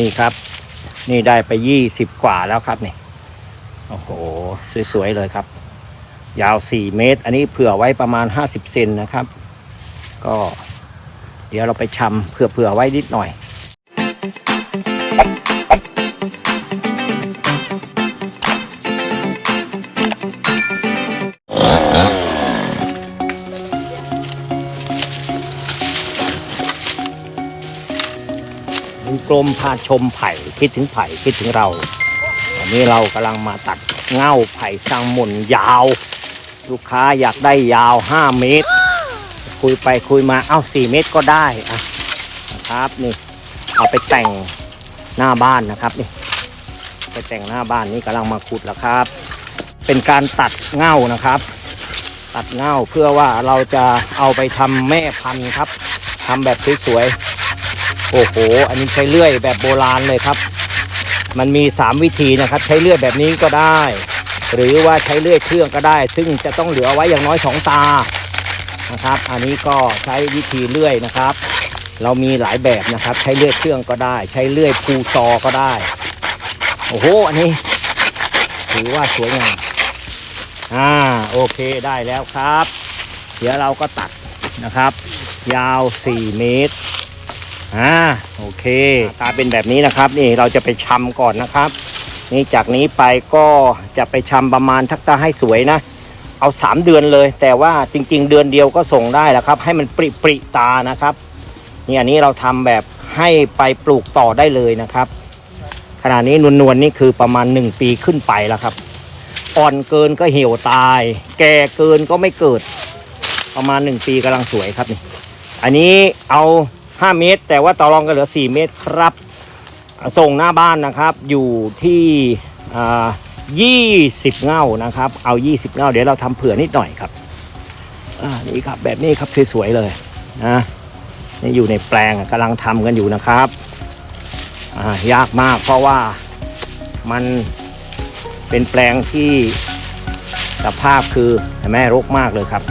นี่ครับ นี่ได้ไปยี่สิบกว่าแล้วครับนี่โอ้โห สวยๆเลยครับ ยาวสี่เมตร อันนี้เผื่อไว้ประมาณห้าสิบเซนนะครับ ก็ เดี๋ยวเราไปชำเผื่อเผื่อไว้นิดหน่อย ลุงกลมพาชมไผ่คิดถึงไผ่คิดถึงเราวันนี้เรากำลังมาตัดเง่าไผ่สร้างหมุนยาว ลูกค้าอยากได้ยาว 5 เมตร คุยไปคุยมาเอ้า4เมตรก็ได้อะนะครับนี่เอาไปแต่งหน้าบ้านนะครับนี่ไปแต่งหน้าบ้านนี่กำลังมาขุดแล้วครับ เป็นการตัดเง่านะครับ ตัดเง่าเพื่อว่าเราจะเอาไปทำแม่พันธุ์ครับทำแบบสวยๆ โอ้โห อันนี้ใช้เลื่อยแบบโบราณเลยครับ มันมี 3 วิธีนะครับ ใช้เลื่อยแบบนี้ก็ได้ หรือว่าใช้เลื่อยเครื่องก็ได้ ซึ่งจะต้องเหลือไว้อย่างน้อย 2 ตานะครับ อันนี้ก็ใช้วิธีเลื่อยนะครับ เรามีหลายแบบนะครับ ใช้เลื่อยเครื่องก็ได้ ใช้เลื่อยภูซอก็ได้ โอ้โห อันนี้ถือว่าสวยงามอ่าโอเคได้แล้วครับ เดี๋ยวเราก็ตัดนะครับ ยาว 4 เมตร อ่าโอเคตาเป็นแบบนี้นะครับ นี่เราจะไปชำก่อนนะครับ นี่จากนี้ไปก็จะไปชำประมาณทักตาให้สวยนะ เอา 3 เดือนเลย แต่ว่าจริง ๆ เดือนเดียวก็ส่งได้แล้วครับ ให้มันปริปริตานะครับนี่อันนี้เราทำแบบให้ไปปลูกต่อได้เลยนะครับ ขณะนี้นวลๆนี่คือประมาณ 1 ปีขึ้นไปแล้วครับ อ่อนเกินก็เหี่ยวตาย แก่เกินก็ไม่เกิด ประมาณ 1 ปีกำลังสวยครับนี่อันนี้เอา 5 เมตร แต่ว่าต่อรองกันเหลือ 4 เมตรครับ ส่งหน้าบ้านนะครับ อยู่ที่อ่า20 เง่านะครับ เอา 20 เง่าเดี๋ยวเราทำเผื่อนิดหน่อยครับนี่ครับแบบนี้ครับสวยๆเลยนะนี่อยู่ในแปลงกำลังทำกันอยู่นะครับยากมากเพราะว่ามันเป็นแปลงที่สภาพคือเห็นไหมรกมากเลยครับ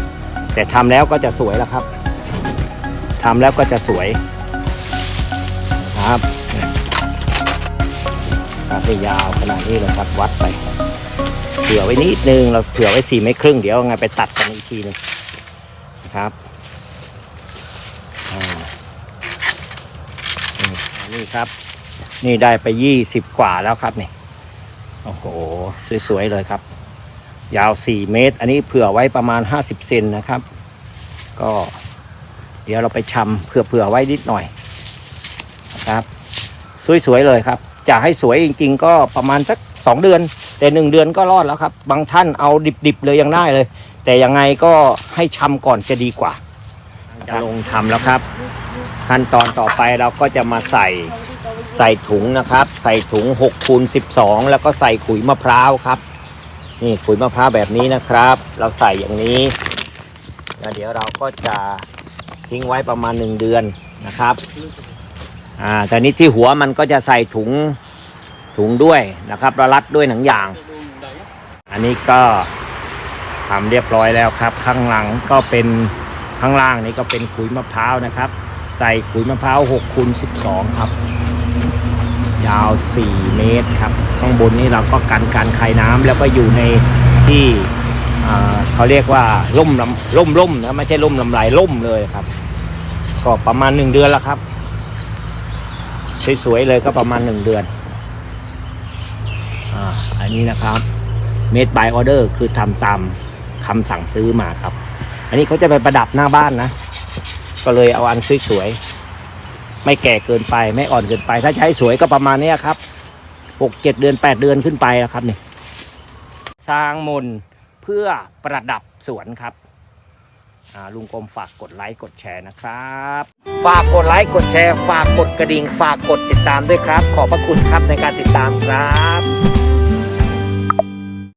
แต่ทำแล้วก็จะสวยแล้วครับ ทำแล้วก็จะสวยนะครับครับให้ยาวขนาดนี้เลยครับวัดไปเผื่อไว้นิดนึงเราเผื่อไว้สี่เมตรครึ่งเดี๋ยวไงไปตัดกันอีกทีหนึงนะครับอ่านี่ครับ นี่ได้ไปยี่สิบกว่าแล้วครับนี่โอ้โหสวยๆเลยครับ ยาว4เมตร อันนี้เผื่อไว้ประมาณ50เซนนะครับ ก็ เดี๋ยวเราไปชำเผื่อเผื่อไว้นิดหน่อยนะครับ สวยๆเลยครับ จะให้สวยจริง ๆ ก็ประมาณสักสองเดือน แต่หนึ่งเดือนก็รอดแล้วครับ บางท่านเอาดิบๆเลยยังได้เลย แต่ยังไงก็ให้ชำก่อนจะดีกว่าจะลงทำแล้วครับ ขั้นตอนต่อไปเราก็จะมาใส่ใส่ถุงนะครับ ใส่ถุง6คูณ12 แล้วก็ใส่ขุยมะพร้าวครับ นี่ขุยมะพร้าวแบบนี้นะครับ เราใส่อย่างนี้แล้วเดี๋ยวเราก็จะ ทิ้งไว้ประมาณ 1 เดือนนะครับอ่าแต่นี้ที่หัวมันก็จะใส่ถุงถุงด้วยนะครับแล้วรัดด้วยหนังยาง อันนี้ก็ทำเรียบร้อยแล้วครับ ข้างหลังก็เป็นข้างล่างนี้ก็เป็นขุยมะพร้าวนะครับ ใส่ขุยมะพร้าว6คูณ12 ครับ ยาว 4 เมตรครับ ข้างบนนี้เราก็กันการคายน้ำแล้วก็อยู่ในที่ เขาเรียกว่าล่มลำล่มล่มนะไม่ใช่ล่มลำลายล่มเลยครับ ก็ประมาณ1เดือนแล้วครับสวยๆเลยก็ประมาณ1เดือนอ่าอันนี้นะครับ made by order คือทำตามคำสั่งซื้อมาครับ อันนี้เขาจะไปประดับหน้าบ้านนะ ก็เลยเอาอันสวยๆไม่แก่เกินไปไม่อ่อนเกินไป ถ้าใช้สวยก็ประมาณนี้ครับหกเจ็ดเดือนแปดเดือนขึ้นไปแล้วครับนี่สร้างมน เพื่อประดับสวนครับลุงกรมฝากกดไลค์กดแชร์นะครับ ฝากกดไลค์กดแชร์ ฝากกดกระดิ่ง ฝากกดติดตามด้วยครับ ขอบพระคุณครับในการติดตามครับ